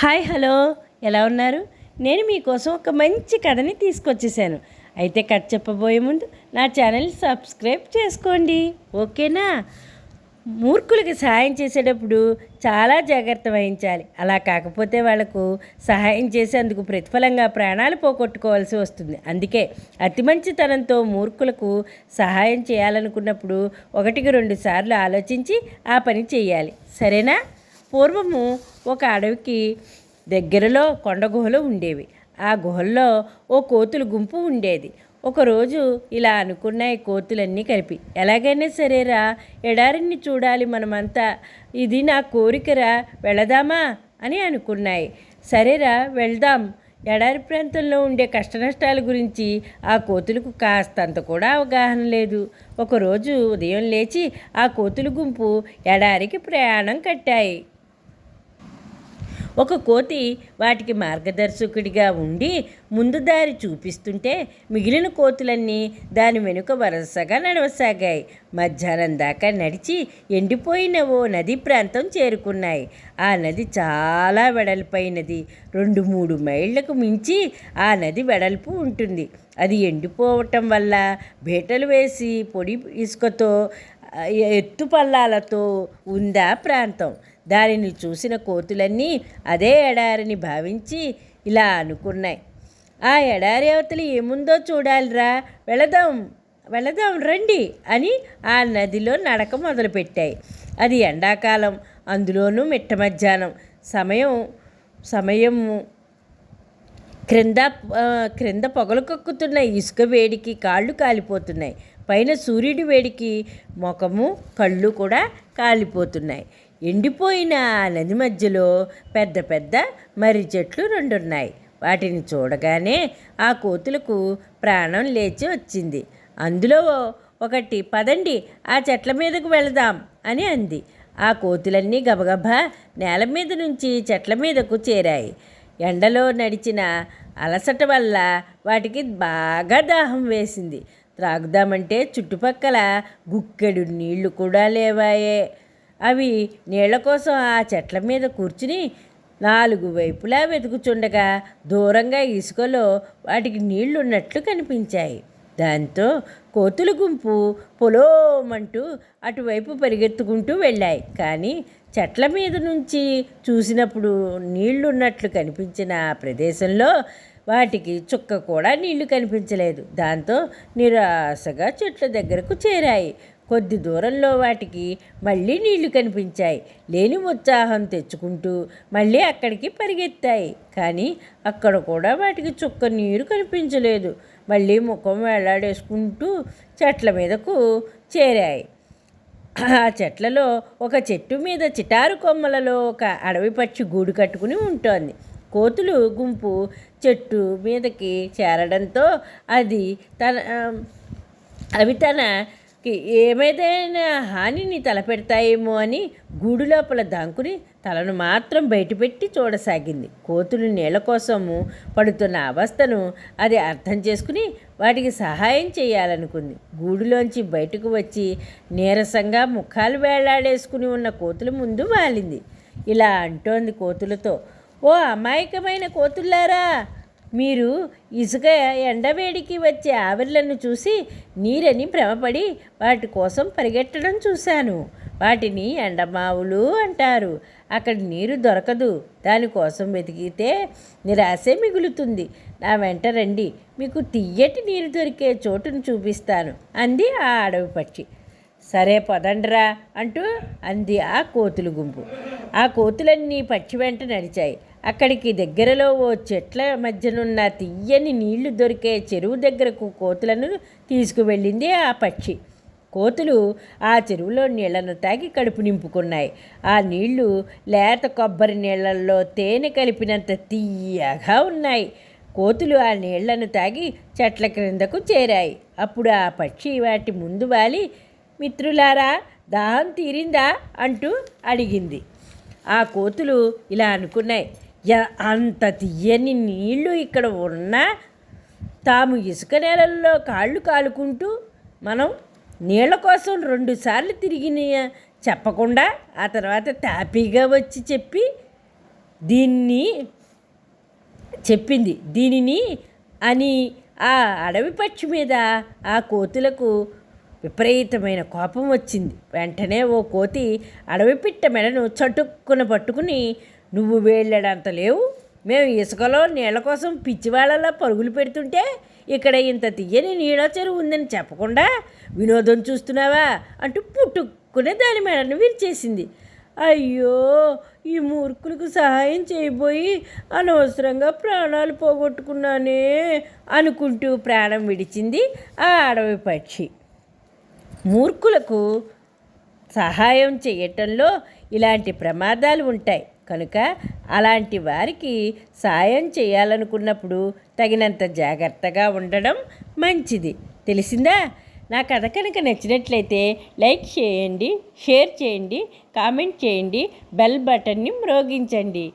Hi hello. ఎలా ఉన్నారు? నేను మీకోసం ఒక మంచి కథని తీసుకొచ్చేసాను. అయితే కథ చెప్పబోయే ముందు నా ఛానల్ సబ్స్క్రైబ్ చేసుకోండి. ఓకేనా? మూర్ఖులకి సహాయం చేసేటప్పుడు చాలా జాగ్రత్త వహించాలి. అలా కాకపోతే వాళ్ళకు సహాయం చేసేందుకు ప్రతిఫలంగా ప్రాణాలు పోగొట్టుకోవాల్సి వస్తుంది. అందుకే అతి మంచితనంతో మూర్ఖులకు సహాయం చేయాలనుకున్నప్పుడు ఒకటికి రెండు సార్లు ఆలోచించి ఆ పని చేయాలి. సరేనా? పూర్వము ఒక అడవికి దగ్గరలో కొండ గుహలు ఉండేవి. ఆ గుహల్లో ఓ కోతుల గుంపు ఉండేది. ఒకరోజు ఇలా అనుకున్నాయి కోతులన్నీ కలిపి. ఎలాగైనా సరేరా ఎడారిని చూడాలి మనమంతా. ఇది నా కోరికరా వెళదామా అని అనుకున్నాయి. సరేరా వెళ్దాం. ఎడారి ప్రాంతంలో ఉండే కష్టనష్టాల గురించి ఆ కోతులకు కాస్తంత కూడా అవగాహన లేదు. ఒకరోజు ఉదయం లేచి ఆ కోతుల గుంపు ఎడారికి ప్రయాణం కట్టాయి. ఒక కోతి వాటికి మార్గదర్శకుడిగా ఉండి ముందు దారి చూపిస్తుంటే మిగిలిన కోతులన్నీ దాని వెనుక వరుసగా నడవసాగాయి. మధ్యాహ్నం దాకా నడిచి ఎండిపోయిన ఓ నది ప్రాంతం చేరుకున్నాయి. ఆ నది చాలా వెడల్పైనది. రెండు మూడు మైళ్ళకు మించి ఆ నది వెడల్పు ఉంటుంది. అది ఎండిపోవటం వల్ల బీటలు వేసి పొడి ఇసుకతో ఎత్తు పల్లాలతో ఉందా ప్రాంతం. దానిని చూసిన కోతులన్నీ అదే ఎడారిని భావించి ఇలా అనుకున్నాయి. ఆ ఎడారి అవతలి ఏముందో చూడాలిరా వెళదాం వెళదాం రండి అని ఆ నదిలో నడక మొదలుపెట్టాయి. అది ఎండాకాలం అందులోనూ మిట్ట మధ్యాహ్నం. సమయం సమయము క్రింద క్రింద పొగలు కక్కుతున్న ఇసుక వేడికి కాళ్ళు కాలిపోతున్నాయి. పైన సూర్యుడి వేడికి ముఖము కళ్ళు కూడా కాలిపోతున్నాయి. ఎండిపోయిన నది మధ్యలో పెద్ద పెద్ద మర్రి చెట్లు రెండున్నాయి. వాటిని చూడగానే ఆ కోతులకు ప్రాణం లేచి వచ్చింది. అందులో ఒకటి పదండి ఆ చెట్ల మీదకు వెళదాం అని అంది. ఆ కోతులన్నీ గబగబా నేల మీద నుంచి చెట్ల మీదకు చేరాయి. ఎండలో నడిచిన అలసట వల్ల వాటికి బాగా దాహం వేసింది. త్రాగుదామంటే చుట్టుపక్కల గుక్కెడు నీళ్ళు కూడా లేవాయే. అవి నీళ్ళ కోసం ఆ చెట్ల మీద కూర్చుని నాలుగు వైపులా వెతుకుచుండగా దూరంగా ఇసుకలో వాటికి నీళ్ళున్నట్లు కనిపించాయి. దాంతో కోతుల గుంపు పొలోమంటూ అటువైపు పరిగెత్తుకుంటూ వెళ్ళాయి. కానీ చెట్ల మీద నుంచి చూసినప్పుడు నీళ్ళున్నట్లు కనిపించిన ఆ ప్రదేశంలో వాటికి చుక్క కూడా నీళ్ళు కనిపించలేదు. దాంతో నిరాశగా చెట్ల దగ్గరకు చేరాయి. కొద్ది దూరంలో వాటికి మళ్ళీ నీళ్ళు కనిపించాయి. లేని ఉత్సాహం తెచ్చుకుంటూ మళ్ళీ అక్కడికి పరిగెత్తాయి. కానీ అక్కడ కూడా వాటికి చుక్క నీరు కనిపించలేదు. మళ్ళీ ముఖం వేలాడేసుకుంటూ చెట్ల మీదకు చేరాయి. ఆ చెట్లలో ఒక చెట్టు మీద చిటారు కొమ్మలలో ఒక అడవి పక్షి గూడు కట్టుకుని ఉంటుంది. కోతులు గుంపు చెట్టు మీదకి చేరడంతో అది తన అవి తన ఏమైనా హానిని తలపెడతాయేమో అని గూడు లోపల దాంకుని తలను మాత్రం బయటపెట్టి చూడసాగింది. కోతులు నీళ్ళ కోసము పడుతున్న అవస్థను అది అర్థం చేసుకుని వాటికి సహాయం చేయాలనుకుంది. గూడులోంచి బయటకు వచ్చి నీరసంగా ముఖాలు వేలాడేసుకుని ఉన్న కోతుల ముందు వాలింది. ఇలా అంటోంది కోతులతో ఓ అమాయకమైన కోతుల్లారా! మీరు ఇసుక ఎండవేడికి వచ్చే ఆవిర్లను చూసి నీరని భ్రమపడి వాటి కోసం పరిగెట్టడం చూశాను. వాటిని ఎండమావులు అంటారు. అక్కడ నీరు దొరకదు. దానికోసం వెతికితే నిరాశే మిగులుతుంది. నా వెంట రండి. మీకు తియ్యటి నీరు దొరికే చోటును చూపిస్తాను అంది ఆ అడవి పక్షి. సరే పదండ్రా అంటూ అంది ఆ కోతులు గుంపు. ఆ కోతులన్నీ పక్షి వెంట నడిచాయి. అక్కడికి దగ్గరలో ఓ చెట్ల మధ్యనున్న తియ్యని నీళ్ళు దొరికే చెరువు దగ్గరకు కోతులను తీసుకువెళ్ళింది ఆ పక్షి. కోతులు ఆ చెరువులో నీళ్ళను తాగి కడుపు నింపుకున్నాయి. ఆ నీళ్ళు లేత కొబ్బరి నీళ్ళలో తేనె కలిపినంత తీయగా ఉన్నాయి. కోతులు ఆ నీళ్ళను తాగి చెట్ల క్రిందకు చేరాయి. అప్పుడు ఆ పక్షి వాటి ముందు వాలి మిత్రులారా దాహం తీరిందా? అంటూ అడిగింది. ఆ కోతులు ఇలా అనుకున్నాయి. అంత తీయని నీళ్ళు ఇక్కడ ఉన్నా తాము ఇసుక నేలల్లో కాళ్ళు కాలుకుంటూ మనం నీళ్ళ కోసం రెండుసార్లు తిరిగిన చెప్పకుండా ఆ తర్వాత తాపీగా వచ్చి చెప్పి దీన్ని చెప్పింది. దీనిని అని ఆ అడవి పక్షి మీద ఆ కోతులకు విపరీతమైన కోపం వచ్చింది. వెంటనే ఓ కోతి అడవి పిట్ట మెడను చటుక్కున పట్టుకుని నువ్వు వేళ్ళడంత లేవు. మేము ఇసుకలో నీళ్ళ కోసం పిచ్చివాళ్ళలా పరుగులు పెడుతుంటే ఇక్కడ ఇంత తీయని నీళ్ళ చెరువు ఉందని చెప్పకుండా వినోదం చూస్తున్నావా అంటూ పుట్టుకునే దాని మేడను విరిచేసింది. అయ్యో ఈ మూర్ఖులకు సహాయం చేయబోయి అనవసరంగా ప్రాణాలు పోగొట్టుకున్నానే అనుకుంటూ ప్రాణం విడిచింది ఆ అడవి పక్షి. మూర్ఖులకు సహాయం చేయటంలో ఇలాంటి ప్రమాదాలు ఉంటాయి. కనుక అలాంటి వారికి సాయం చేయాలనుకున్నప్పుడు తగినంత జాగ్రత్తగా ఉండడం మంచిది. తెలిసిందా? నా కథ కనుక నచ్చినట్లయితే లైక్ చేయండి షేర్ చేయండి కామెంట్ చేయండి బెల్ బటన్ని మ్రోగించండి.